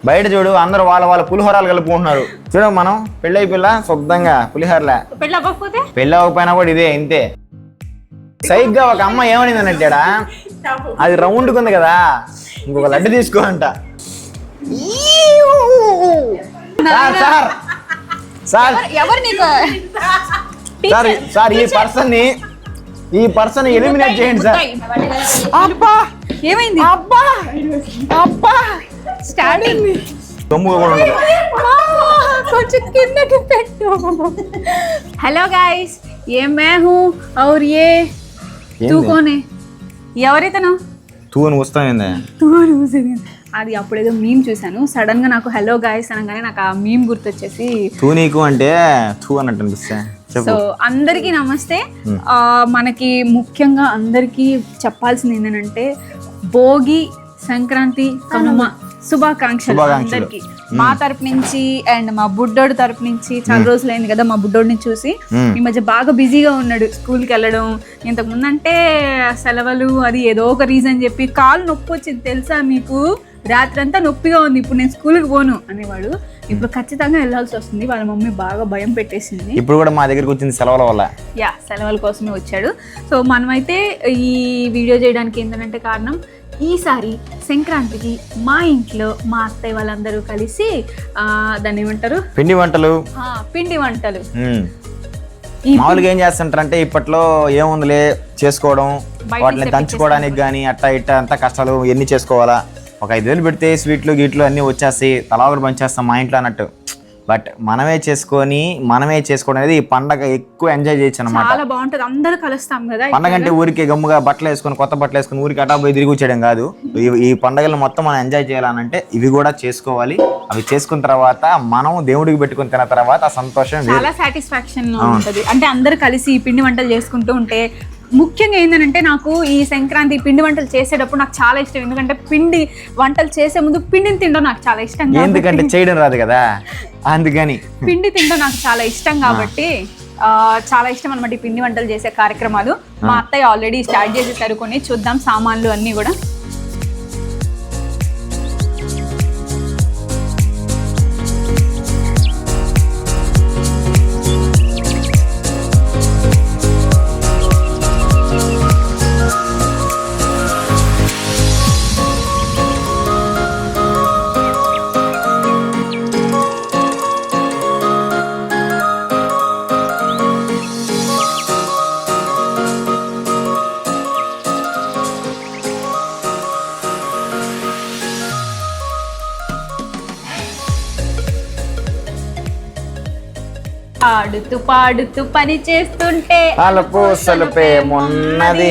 బయట చూడు అందరూ వాళ్ళ వాళ్ళ పులిహోరాలు కలుపుకుంటున్నారు. చూడు మనం పెళ్ళై పిల్ల శుద్ధంగా పులిహోరలే. పెళ్ళి అవ్వకపోతే? పెళ్ళి అవ్వకపోయినా కూడా ఇదే ఇంతే. సైగ్గా ఒక అమ్మ ఏమనింది అన్నట్టాడా? అది రౌండ్ ఉంది కదా ఇంకొక లడ్డు తీసుకో అంట. Sir sir. సార్. ఎవరు నీకు? సార్ సార్ ఈ పర్సన్ని ఈ పర్సన్ ఎలిమినేట్ చేయండి సార్. అబ్బా! ఏమైంది? అబ్బా! అబ్బా! స్టార్టింగ్ కొంచెం కిందకి పెట్టు. హలో గాయస్ ఏ మే హూ? ఔర్ ఏ? తూ కోనే ఎవరైతేనో? తూ అని వస్తాయిందే తూ అని వస్తుంది అది అప్పుడేదో మీమ్ చూసాను సడన్గా నాకు హలో గాయస్ అనగానే నాకు ఆ మీమ్ గుర్తొచ్చేసి తూ నీకు అంటే తూ అన్నట్టు అనిపిస్తా. సో అందరికీ నమస్తే. మనకి ముఖ్యంగా అందరికీ చెప్పాల్సింది ఏంటంటే భోగి సంక్రాంతి కనుమ. శుభాకాంక్షలు. అందరికి. మా తరపు నుంచి అండ్ మా బుడ్డోడు తరపు నుంచి చాలా రోజులు అయింది కదా మా బుడ్డోడిని చూసి. ఈ మధ్య బాగా బిజీగా ఉన్నాడు స్కూల్కి వెళ్ళడం. ఇంతకు ముందంటే సెలవులు అది ఏదో ఒక రీజన్ చెప్పి కాలు నొప్పి వచ్చింది తెలుసా మీకు? రాత్రంతా నొప్పిగా ఉంది. ఇప్పుడు నేను స్కూల్కి పోను అనేవాడు. ఇప్పుడు ఖచ్చితంగా వెళ్ళాల్సి వస్తుంది. వాళ్ళ మమ్మీ బాగా భయం పెట్టేసింది. ఇప్పుడు కూడా మా దగ్గరికి వచ్చింది సెలవుల వల్ల. యా సెలవుల కోసమే వచ్చాడు. సో మనమైతే ఈ వీడియో చేయడానికి ఏంటంటే కారణం ఈసారి సంక్రాంతికి మా ఇంట్లో మా అత్తయ్య వాళ్ళందరూ కలిసి ఆ, దాన్ని ఏమంటారు? పిండి వంటలు. ఆ, పిండి వంటలు. ఈ మామూలుగా ఏం చేస్తుంటారంటే ఇప్పట్లో ఏముందిలే చేసుకోవడం బయట వాటిని దంచుకోవడానికి కానీ అట్టా ఇట్టా అంతా కష్టాలు ఎన్ని చేసుకోవాలా? ఒక ఐదు వేలు పెడితే స్వీట్లు గీట్లు అన్నీ వచ్చేస్తాయి తలా ఒకటి పంచేస్తాం మా ఇంట్లో అన్నట్టు. బట్ మనమే చేసుకొని మనమే చేసుకోవడం అనేది ఈ పండగ ఎక్కువ ఎంజాయ్ చేయొచ్చు అనమాట చాలా బాగుంటది. అందరూ కలుస్తాం కదా పండగ అంటే ఊరికే గమ్ముగా బట్టలు వేసుకొని కొత్త బట్టలు వేసుకొని ఊరికి అటా పోయి తిరిగి వచ్చేయడం కాదు. ఈ- పండగలు మొత్తం మనం ఎంజాయ్ చేయాలనంటే ఇవి కూడా చేసుకోవాలి. అవి చేసుకున్న తర్వాత మనం దేవుడికి పెట్టుకుని తిన్న తర్వాత ఆ సంతోషం. చాలా సాటిస్ఫాక్షన్ ఉంటది. అంటే అందరూ కలిసి ఈ పిండి వంటలు చేసుకుంటూ ఉంటే ముఖ్యంగా ఏంటంటే నాకు ఈ సంక్రాంతి పిండి వంటలు చేసేటప్పుడు నాకు చాలా ఇష్టం. ఎందుకంటే పిండి వంటలు చేసే ముందు పిండిని తినడం నాకు చాలా ఇష్టం ఎందుకంటే చేయడం రాదు కదా? అందుకని. పిండి తినడం నాకు చాలా ఇష్టం కాబట్టి ఆ, చాలా ఇష్టం అనమాట ఈ పిండి వంటలు చేసే కార్యక్రమాలు. మా అత్తయ్య ఆల్రెడీ స్టార్ట్ చేసేసారు కొన్ని. చూద్దాం సామాన్లు అన్నీ కూడా. పాడుతూ పాడుతూ పని చేస్తుంటే అలుపు సలుపే మొన్నది.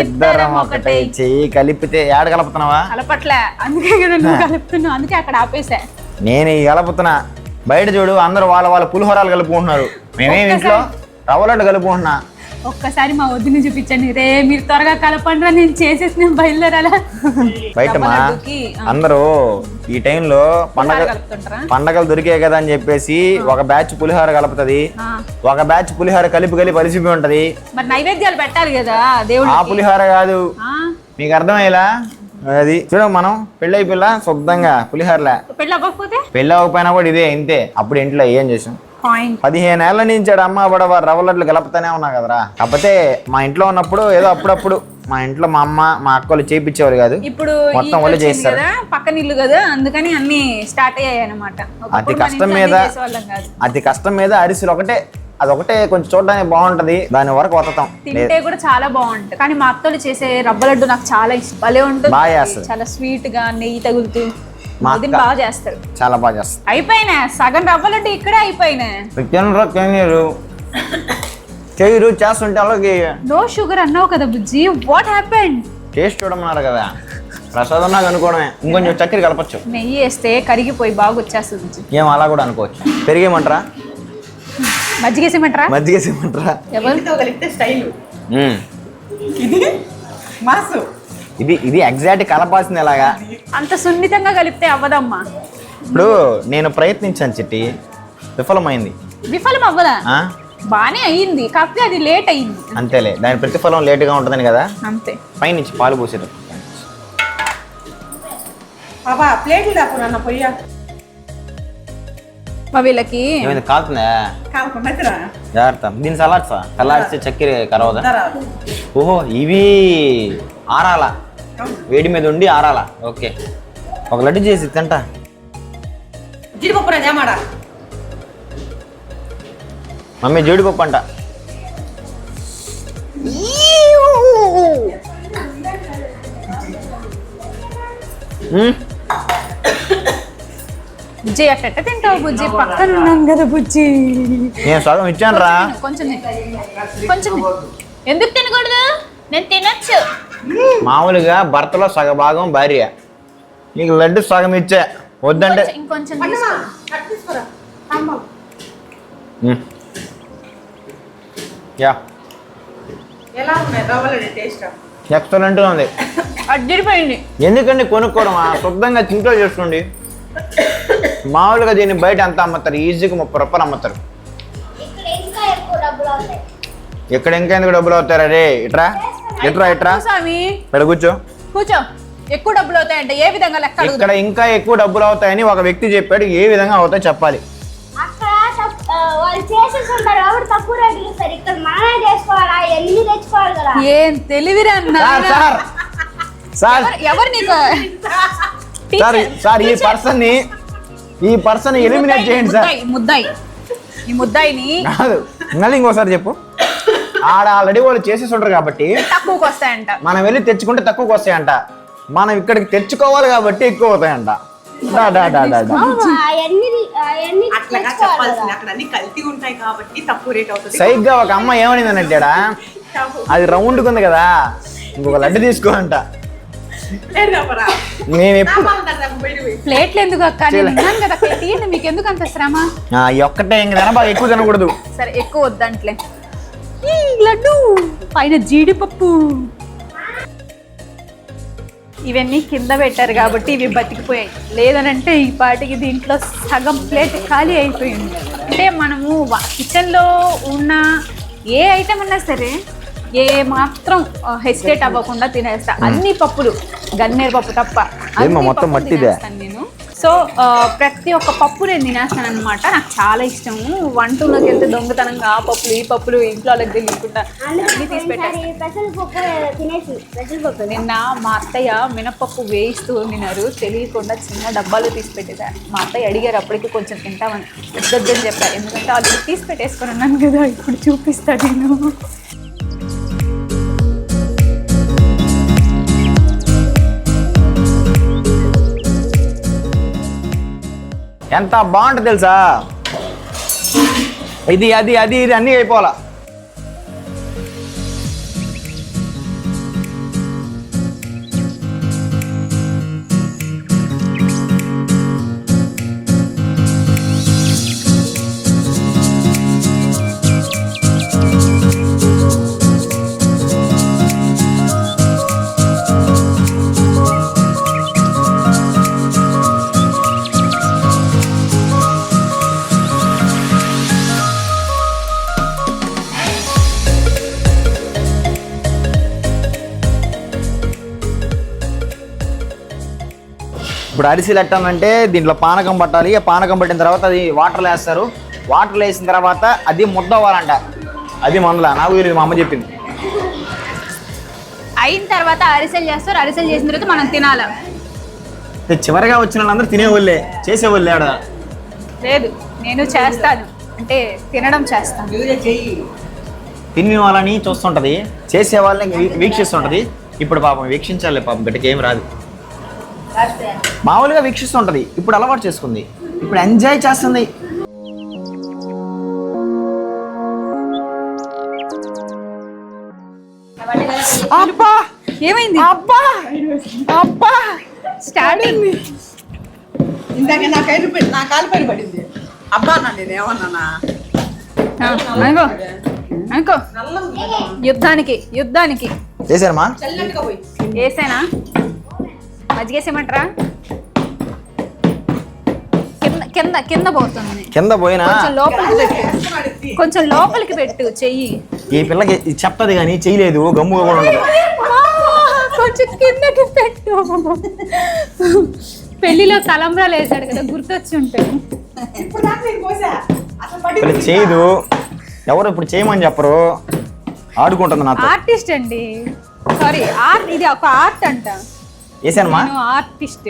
ఇద్దరం ఒకటే చెయ్యి కలిపితే ఏడ కలుపుతున్నావా కలపట్లే. అందుకే కదా నువ్వు కలుపుతున్నావు. అందుకే అక్కడ ఆపేసా. నేను ఈ కలుపుతున్నా. బయట చూడు అందరూ వాళ్ళ వాళ్ళ పులిహోరాలు కలుపుకుంటున్నారు. మేమేం ఇంట్లో? రవ్వలడ్డు కలుపుకుంటున్నా. ఒక్కసారి మా వద్దుని చూపించండి. రే మీరు త్వరగా కలపండి నేను చేసేసి నేను బయలుదేరాలా బయట అందరూ ఈ టైంలో పండగ పండగలు దొరికాయి కదా అని చెప్పేసి ఒక బ్యాచ్ పులిహోర కలుపుతుంది. ఒక బ్యాచ్ పులిహోర కలిపి కలిపి అలిసిపోయి ఉంటది. మరి నైవేద్యాలు పెట్టాలి కదా దేవుడు ఆ పులిహోర కాదు. మీకు అర్థమయ్యేలా? అది చూడ మనం పెళ్ళై పిల్ల శుద్ధంగా పులిహోరలే. పెళ్ళి అవ్వకపోతే? పెళ్ళి అవ్వకపోయినా కూడా ఇదే ఇంతే. అప్పుడు ఇంట్లో ఏం చేసాం? కాయిన్ పదిహేను ఏళ్ళ నుంచి అమ్మ బడవ రవ్వలడ్లు కలుపుతానే ఉన్నా కదరా. కాకపోతే మా ఇంట్లో ఉన్నప్పుడు ఏదో అప్పుడప్పుడు మా ఇంట్లో మా అమ్మ మా అక్కలు చేపించేవారు కాదు. ఇప్పుడు మొత్తం వాళ్ళు చేస్తారు. పక్కన ఇల్లు కదా అందుకని అన్ని స్టార్ట్ అయ్యాయి అనమాట అతి కష్టం మీద అతి కష్టం మీద అరిసెలు ఒకటే అదొకటే కొంచెం చూడడానికి బాగుంటది దాని వరకు వతతాం తింటే కూడా చాలా బాగుంటుంది. కానీ మా అత్తలు చేసే రవ్వ లడ్డు నాకు చాలా ఇష్టం. భలే ఉంటుంది. చాలా స్వీట్గా నెయ్యి తగులుతూ. అక్క- బాగా చేస్తారు. చాలా బాగా చేస్తాం అయిపోయినా సగం రవ్వ లడ్డు ఇక్కడే అయిపోయినా. తినరు చేయరు చేస్తుంటే అలాగే. నో షుగర్ అన్నావు కదా బుజ్జి. వాట్ హ్యాపెండ్ టేస్ట్ చూడమన్నారు కదా. ప్రసాదం నాకు అనుకోవడమే. ఇంకొంచెం చక్కెర కలపచ్చు. నెయ్యి వేస్తే కరిగిపోయి బాగా వచ్చేస్తుంది ఏం అలా కూడా అనుకోవచ్చు. పెరిగేమంటారా మజ్జిగేసేమంటారా మజ్జిగ వేసేయమంటారా? ఎవరు? కలిపితే స్టైల్. ఇది మాసు. ఇది ఇది ఎగ్జాక్ట్ కలపాల్సింది ఎలాగా? అంత సున్నితంగా కలిపితే అవ్వదమ్మా. ఇప్పుడు నేను ప్రయత్నించాను చిట్టి. విఫలమైంది. విఫలం అవ్వదా ఆ? బానే అయ్యింది కాకపోతే అది లేట్ అయ్యింది అంతేలే. దాని ప్రతిఫలం లేటుగా ఉంటుందని కదా? అంతే. పైనుంచి పాలు పోసేటప్పుడు బాబా ప్లేట్లు దాపు నన్న పొయ్య. మా వీళ్ళకి ఏమైంది కాలుతుందా? కాకుండా తిరా జాగ్రత్త. దీని సలాడ్సా? సలాడ్స్ చక్కెర కరవదా? ఓహో ఇవి ఆరాల. వేడి మీద ఉండి ఆరాల. ఓకే. ఒక లడ్డు చేసి తింటా. జీడిపప్పు మమ్మీ జీడిపప్పు అంట. బుజ్జి అట్ట తింటావు బుజ్జి? పక్కన ఉన్నాం కదా బుజ్జి. నేను సగం ఇచ్చాను రా కొంచెం. కొంచెం. ఎందుకు తినకూడదు? నేను తినొచ్చు. మామూలుగా భర్తలో సగ భాగం భార్య. నీకు లడ్డు సగం ఇచ్చా. వద్దంటే ఇంకొంచెం. యా. ఎలా ఉన్నాయి? టేస్ట్? ఎక్సలెంట్గా ఉంది. అడ్డిపోయింది ఎందుకండి కొనుక్కోవడం? శుద్ధంగా ఇంట్లో చేసుకోండి. మామూలుగా దీన్ని బయట ఎంత అమ్ముతారు. ఈజీగా ముప్పై రూపాయలు అమ్ముతారు. ఇక్కడ ఇంకా డబ్బులు అవుతాయి. ఎందుకు డబ్బులు అవుతారా రే ఇట్రా. ఇట్రా ఇట్రా స్వామి. ఇక్కడ కూర్చో? కూర్చో. ఎక్కువ డబ్బులు అవుతాయంటే ఏ విధంగా లెక్క అడుగుదాం? ఇక్కడ ఇంకా ఎక్కువ డబ్బులు అవుతాయని ఒక వ్యక్తి చెప్పాడు ఏ విధంగా అవుతాయో చెప్పాలి. అక్కడ తక్కు- ఆ, వాళ్ళు చేసేసి ఉంటారు కాబట్టి తక్కువ రేట్లు ఇస్తారు. ఇక్కడ మనమే చేసుకోవాలా? ఎన్ని తెచ్చుకోవాలి కదా? ఏం తెలివిరా అన్న? Sir sir. సార్. ఎవరు- ఎవరు నీకు సార్ సార్ ఈ పర్సన్ని ఈ పర్సన్ ఎలిమినేట్ చేయండి సార్. ముద్దాయి ముద్దాయి. ఈ ముద్దాయిని కాదు. మళ్ళీ ఇంకోసారి చెప్పు. ఆడ ఆల్రెడీ వాళ్ళు చేసేసి ఉంటారు కాబట్టి తక్కువకి వస్తాయంట. మనం వెళ్ళి తెచ్చుకుంటే తక్కువకి వస్తాయంట. మనం ఇక్కడికి తెచ్చుకోవాలి కాబట్టి ఎక్కువ అవుతాయంట డా డా డా డా డా. అవును, అవన్నీ అవన్నీ అట్లాగా తెచ్చుకోవాలి చెప్పాల్సింది కదా. అక్కడ అన్ని కల్తీ ఉంటాయి కాబట్టి తక్కువ రేట్ అవుతుంది. సైగ్గా ఒక అమ్మ ఏమనింది అన్నట్టాడా అది రౌండ్ ఉంది కదా ఇంకొక లడ్డు తీసుకో అంట. లేదు రవ్వరా నేను ఎప్పుడు ప్లేట్లు ఎందుకు అక్క? నేను విన్నాను కదా అక్క తీయండి మీకు ఎందుకు అంత శ్రమ? ఆ, ఈ ఒక్కటే ఇంక తిన బాగా ఎక్కువ తినకూడదు. సరే ఎక్కువ వద్దంట్లే. లడ్డు. పైన జీడిపప్పు. ఇవన్నీ కింద పెట్టారు కాబట్టి ఇవి బతికిపోయాయి. లేదనంటే ఈ పాటికి దీంట్లో సగం ప్లేట్ ఖాళీ అయిపోయింది. అంటే మనము కిచెన్లో ఉన్న ఏ ఐటమ్ ఉన్నా సరే ఏ మాత్రం హెసిటేట్ అవ్వకుండా తినేస్తా. అన్ని పప్పులు. గన్నేరు పప్పు తప్ప. మొత్తం మట్టిదే? తినేస్తాను నేను. సో ప్రతి ఒక్క పప్పు నేను తినేస్తాను అనమాట నాకు చాలా ఇష్టము. వంటలోకి వెళ్తే దొంగతనంగా ఆ పప్పులు ఈ పప్పులు ఇంట్లో వాళ్ళకి తెలియకుండా అన్ని తీసి నిన్న మా అత్తయ్య మినపప్పు వేయిస్తూ తిన్నారు తెలియకుండా చిన్న డబ్బాలు తీసి మా అత్తయ్య అడిగారు అప్పటికి కొంచెం తింటామని. వద్దొద్దని చెప్పారు ఎందుకంటే వాళ్ళు తీసి పెట్టేసుకొని ఉన్నాను కదా ఇప్పుడు చూపిస్తా నేను. ఎంత బాగుంటుంది తెలుసా? ఇది అది అది ఇది అన్నీ అయిపోవాలా? ఇప్పుడు అరిసెలు ఎట్టాలంటే దీంట్లో పానకం పట్టాలి. పానకం పట్టిన తర్వాత అది వాటర్లో వేస్తారు. వాటర్లో వేసిన తర్వాత అది ముద్ద అవ్వాలంట. అది మందల. నాకు తెలియదు మా అమ్మ చెప్పింది. అయిన తర్వాత అరిసెలు చేస్తారు. అరిసెలు చేసిన తర్వాత మనం తినాలి. చివరిగా వచ్చిన వాళ్ళందరూ తినేవాళ్ళే చేసేవాళ్ళే ఆడ. లేదు నేను చేస్తాను. అంటే తినడం చేస్తాను. తిని వాళ్ళని చూస్తుంటది చేసే వాళ్ళని వీక్షిస్తుంటది. ఇప్పుడు పాపం వీక్షించాలి పాపం బిడ్డకి ఏం రాదు. మామూలుగా వీక్షిస్తుంటది. ఇప్పుడు అలవాటు చేసుకుంది. ఇప్పుడు ఎంజాయ్ చేస్తుంది. అబ్బా! ఏమైంది? అబ్బా! అబ్బా! స్టార్టింగ్ ఇందాక నా కైలు పెట్టి నా కాలు పైన పడింది. అబ్బా అన్నా నేను ఏమన్నానా? అనుకో అనుకో యుద్ధానికి యుద్ధానికి. చేశారమ్మా? వేసేనా మజ్జిగేసేమంటారా కింద కింద కింద పోతుంది. కింద పోయినా? కొంచెం లోపలికి పెట్టు. కొంచెం లోపలికి పెట్టు చెయ్యి. ఈ పిల్లకి చెప్తది కానీ చేయలేదు గమ్ముగా కూడా ఉండదు. కొంచెం కిందకి పెట్టు. పెళ్ళిలో తలంబ్రాలు వేసాడు కదా గుర్తొచ్చి ఇప్పుడు చేయదు. ఎవరు ఇప్పుడు చేయమని చెప్పరు? ఆడుకుంటుంది నాతో. ఆర్టిస్ట్ అండి. సారీ ఆర్ట్ ఇది ఒక ఆర్ట్ అంట. వేసానమ్మా నేను ఆర్టిస్ట్.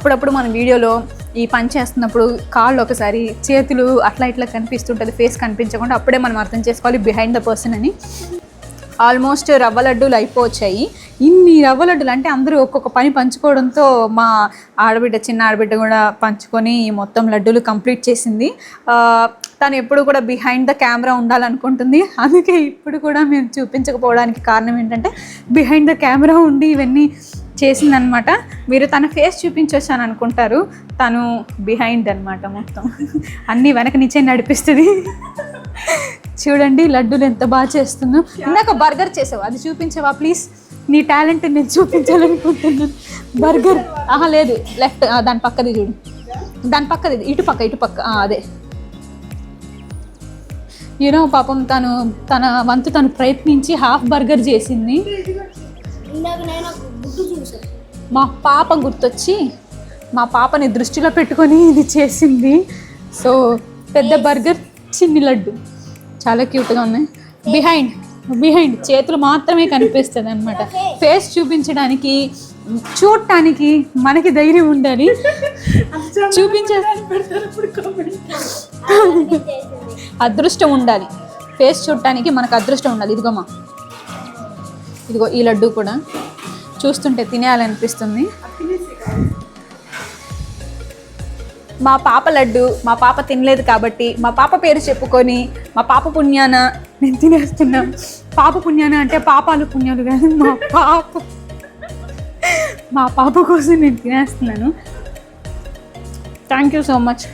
అప్పుడప్పుడు మన వీడియోలో ఈ పని చేస్తున్నప్పుడు కాళ్ళు ఒకసారి చేతులు అట్లా ఇట్లా కనిపిస్తుంటుంది ఫేస్ కనిపించకుండా అప్పుడే మనం అర్థం చేసుకోవాలి బిహైండ్ ద పర్సన్ అని. ఆల్మోస్ట్ రవ్వ లడ్డూలు అయిపోవచ్చాయి. ఇన్ని రవ్వ లడ్డూలు అంటే అందరూ ఒక్కొక్క పని పంచుకోవడంతో మా ఆడబిడ్డ చిన్న ఆడబిడ్డ కూడా పంచుకొని మొత్తం లడ్డూలు కంప్లీట్ చేసింది. తను ఎప్పుడు కూడా బిహైండ్ ద కెమెరా ఉండాలనుకుంటుంది. అందుకే ఇప్పుడు కూడా మేము చూపించకపోవడానికి కారణం ఏంటంటే బిహైండ్ ద కెమెరా ఉండి ఇవన్నీ చేసిందనమాట. మీరు తన ఫేస్ చూపించొచ్చాను అనుకుంటారు. తను బిహైండ్ అన్నమాట మొత్తం. అన్నీ వెనక నుంచే నడిపిస్తుంది. చూడండి లడ్డూలు ఎంత బాగా చేస్తుందో. ఇందాక బర్గర్ చేసావు? అది చూపించవా ప్లీజ్ నీ టాలెంట్ నేను చూపించాలనుకుంటున్నాను. బర్గర్ ఆహా లేదు. లెఫ్ట్ దాని పక్కది చూడు. దాని పక్కది. ఇటు పక్క ఇటు పక్క. అదే. యూనో పాపం తను తన వంతు తను ప్రయత్నించి హాఫ్ బర్గర్ చేసింది. మా పాప గుర్తొచ్చి మా పాపని దృష్టిలో పెట్టుకొని ఇది చేసింది. సో పెద్ద బర్గర్ చిన్ని లడ్డు. చాలా క్యూట్గా ఉన్నాయి. బిహైండ్ బిహైండ్ చేతులు మాత్రమే కనిపిస్తుంది అనమాట ఫేస్ చూపించడానికి చూడటానికి మనకి ధైర్యం ఉండాలి. చూపించే అదృష్టం ఉండాలి. ఫేస్ చూడటానికి మనకు అదృష్టం ఉండాలి. ఇదిగోమా ఇదిగో ఈ లడ్డు కూడా. చూస్తుంటే తినేయాలనిపిస్తుంది. మా పాప లడ్డు మా పాప తినలేదు కాబట్టి మా పాప పేరు చెప్పుకొని మా పాప పుణ్యాన నేను తినేస్తున్నా. పాప పుణ్యాన అంటే పాపాలు పుణ్యాలు కాదు మా పాప. మా పాప కోసం నేను తినేస్తున్నాను. Thank you so much